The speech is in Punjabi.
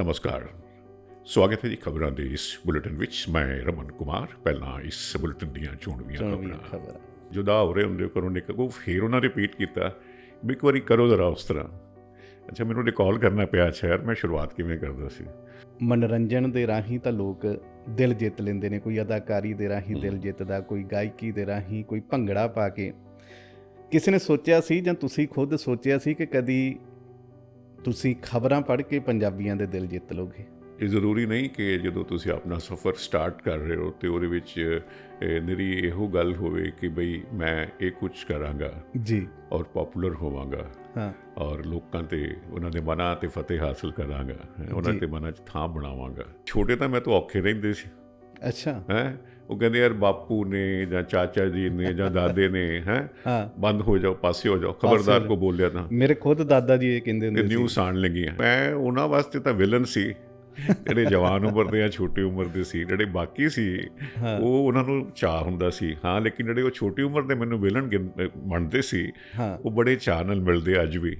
ਨਮਸਕਾਰ। ਸਵਾਗਤ ਹੈ ਜੀ ਖਬਰਾਂ ਦੇ ਇਸ ਬੁਲੇਟਿਨ ਵਿੱਚ। ਮੈਂ ਰਮਨ ਕੁਮਾਰ ਪਹਿਲਾਂ ਇਸ ਬੁਲੇਟਿਨ ਦੀਆਂ ਚੋਣਵੀਆਂ ਚੋਣਵੀਂ ਖਬਰਾਂ। ਜੁਦਾ ਹੋ ਰਹੇ ਹੁੰਦੇ ਕਰੋ ਨੇ ਕਹੋ ਫਿਰ ਉਹਨਾਂ ਰਿਪੀਟ ਕੀਤਾ। ਵੀ ਇੱਕ ਵਾਰੀ ਕਰੋ ਜ਼ਰਾ ਉਸ ਤਰ੍ਹਾਂ। ਅੱਛਾ ਮੈਨੂੰ ਰਿਕਾਲ ਕਰਨਾ ਪਿਆ ਸ਼ਾਇਦ ਮੈਂ ਸ਼ੁਰੂਆਤ ਕਿਵੇਂ ਕਰਦਾ ਸੀ? ਮਨੋਰੰਜਨ ਦੇ ਰਾਹੀਂ ਤਾਂ ਲੋਕ ਦਿਲ ਜਿੱਤ ਲੈਂਦੇ ਨੇ। ਕੋਈ ਅਦਾਕਾਰੀ ਦੇ ਰਾਹੀਂ ਦਿਲ ਜਿੱਤਦਾ ਕੋਈ ਗਾਇਕੀ ਦੇ ਰਾਹੀਂ ਕੋਈ ਭੰਗੜਾ ਪਾ ਕੇ। ਕਿਸੇ ਨੇ ਸੋਚਿਆ ਸੀ ਜਾਂ ਤੁਸੀਂ ਖੁਦ ਸੋਚਿਆ ਸੀ ਕਿ ਕਦੀ ਤੁਸੀਂ ਖਬਰਾਂ ਪੜ੍ਹ ਕੇ ਪੰਜਾਬੀਆਂ ਦੇ ਦਿਲ ਜਿੱਤ ਲੋਗੇ। ਇਹ ਜ਼ਰੂਰੀ ਨਹੀਂ ਕਿ ਜਦੋਂ ਤੁਸੀਂ ਆਪਣਾ ਸਫ਼ਰ ਸਟਾਰਟ ਕਰ ਰਹੇ ਹੋ ਤੇ ਉਹਦੇ ਵਿੱਚ ਨਿਰੀ ਇਹੋ ਗੱਲ ਹੋਵੇ ਕਿ ਬਈ ਮੈਂ ਇਹ ਕੁਝ ਕਰਾਂਗਾ ਜੀ। ਔਰ ਪਪੂਲਰ ਹੋਵਾਂਗਾ ਹਾਂ। ਔਰ ਲੋਕਾਂ ਤੇ ਉਹਨਾਂ ਦੇ ਮਨਾਂ ਤੇ ਫਤਿਹ ਹਾਸਲ ਕਰਾਂਗਾ ਉਹਨਾਂ। ਤੇ ਮਨਾਂ 'ਚ ਥਾਂ ਬਣਾਵਾਂਗਾ। ਛੋਟੇ ਤਾਂ ਮੈਂ ਤਾਂ ਔਖੇ ਰਹਿੰਦੇ ਸੀ। ਅੱਛਾ। ਹੈ? ਉਹ ਕਹਿੰਦੇ ਯਾਰ ਬਾਪੂ ਨੇ ਜਾਂ ਚਾਚਾ ਜੀ ਨੇ ਜਾਂ ਦਾਦੇ ਨੇ ਹੈ? ਬੰਦ ਹੋ ਜਾਓ ਪਾਸੇ ਹੋ ਜਾਓ ਖਬਰਦਾਰ ਕੋ ਬੋਲਿਆ ਤਾਂ। ਮੇਰੇ ਖੁਦ ਦਾਦਾ ਜੀ ਇਹ ਕਹਿੰਦੇ ਹੁੰਦੇ ਸੀ। ਨਿਊਜ਼ ਆਣ ਲੱਗੀਆਂ। ਮੈਂ ਉਹਨਾਂ ਵਾਸਤੇ ਤਾਂ ਵਿਲਨ ਸੀ ਜਿਹੜੇ ਜਵਾਨ ਉਮਰ ਦੇ ਜਾਂ ਛੋਟੀ ਉਮਰ ਦੇ ਸੀ ਜਿਹੜੇ ਬਾਕੀ ਸੀ। ਉਹ ਉਹਨਾਂ ਨੂੰ ਚਾਹ ਹੁੰਦਾ ਸੀ। ਹਾਂ ਲੇਕਿਨ ਜਿਹੜੇ ਉਹ ਛੋਟੀ ਉਮਰ ਦੇ ਮੈਨੂੰ ਵਿਲਨ ਮੰਨਦੇ ਸੀ ਉਹ ਬੜੇ ਚਾਅ ਨਾਲ ਮਿਲਦੇ ਅੱਜ ਵੀ।